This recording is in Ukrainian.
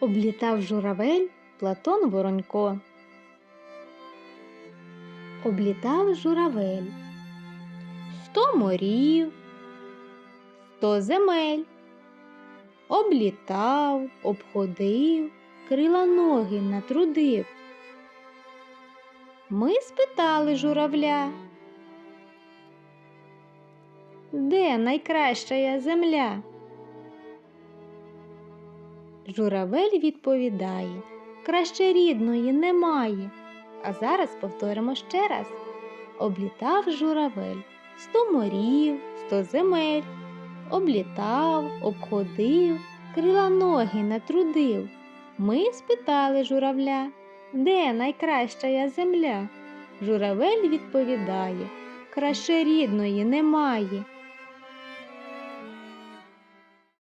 Облітав журавель Платон Воронько. Облітав журавель сто морів, сто земель. Облітав, обходив, крила ноги натрудив. Ми спитали журавля, де найкраща земля? Журавель відповідає, краще рідної немає. А зараз повторимо ще раз. Облітав журавель сто морів, сто земель. Облітав, обходив, крила ноги натрудив. Ми спитали журавля, де найкраща земля? Журавель відповідає, краще рідної немає.